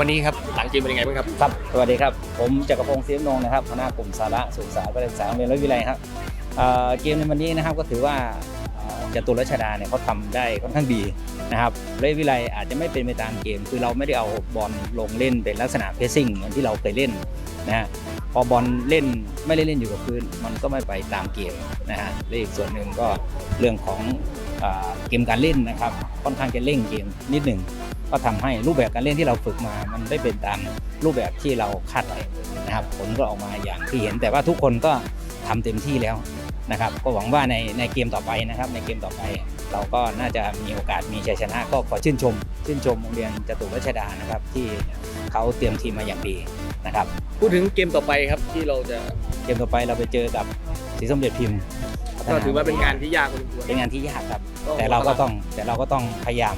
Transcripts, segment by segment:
วันนี้ครับหลังเกมเป็นยังไงบ้างครับครับสวัสดีครับ ผมจักรพงศ์เสียมนงนะครับคณะกลุ่มสาระศึกษาการศึกษาโรงเรียนร้อยวิไลครับเกมในวันนี้นะครับก็ถือว่าจตุรชดาเนี่ยเขาทำได้ค่อนข้างดีนะครับร้วิไลอาจจะไม่เป็นไปตามเกม คือเราไม่ได้เอาบอลลงเล่นเป็นลักษณะเพสซิ่งเหมือนที่เราเคยเล่นนะฮะพอบอลเล่นไม่ได้เล่นอยู่กับพื้น มันก็ไม่ไปตามเกมนะฮะและอีกส่วนหนึ่งก็เรื่องของ เอ่อเกมการเล่นนะครับค่อนข้างจะเร่งเกมนิดหนึ่งก็ทำให้รูปแบบการเล่นที่เราฝึกมา มันได้เป็นตามรูปแบบที่เราคาดไว้นะครับ ผลก็ออกมาอย่างที่เห็น แต่ว่าทุกคนก็ทำเต็มที่แล้วนะครับ ก็หวังว่าในในเกมต่อไปนะครับ ในเกมต่อไป เราก็น่าจะมีโอกาสมีชัยชนะ ก็ขอชื่นชม ชื่นชมโรงเรียนจตุรชดานะครับ ที่เขาเตรียมทีมมาอย่างดีนะครับ พูดถึงเกมต่อไปครับที่เราจะเกมต่อไปเราไปเจอกับศรีสมเด็จพิมพ์ ก็ถือว่าเป็นงานที่ยากพอสมควรเป็นงานที่ยากครับ แต่เราก็ต้องแต่เราก็ต้องพยายาม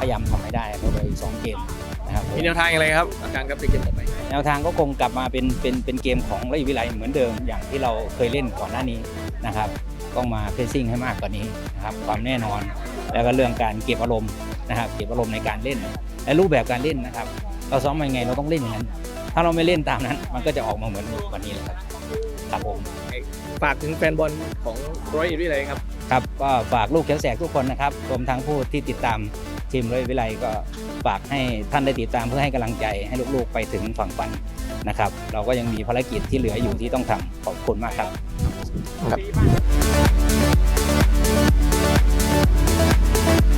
พยายามทำให้ได้เพราะว่าอีกสองเกมนะครับมีแนวทางอะไรครับอาการครับในเกมต่อไปแนวทางก็คงกลับมาเป็นเป็นเป็นเกมของราชวิไลเหมือนเดิมอย่างที่เราเคยเล่นก่อนหน้านี้นะครับต้องมาเพรสซิ่งให้มากกว่านี้นะครับความแน่นอน แล้วก็เรื่องการเก็บอารมณ์นะครับเก็บอารมณ์ในการเล่น และรูปแบบการเล่นนะครับ เราซ้อมมายังไงเราต้องเล่นอย่างนั้น ถ้าเราไม่เล่นตามนั้น มันก็จะออกมาเหมือนวันนี้แหละครับ ครับผมฝากถึงแฟนบอลของร้อยเอ็ดวิเลยครับครับก็ฝากลูกเขียวแสกทุกคนนะครับรวมทั้งผู้ที่ติดตามทีมร้อยวิไลก็ฝากให้ท่านได้ติดตามเพื่อให้กำลังใจให้ลูกๆไปถึงฝั่งฝันนะครับ เราก็ยังมีภารกิจที่เหลืออยู่ที่ต้องทำขอบคุณมากครับครับ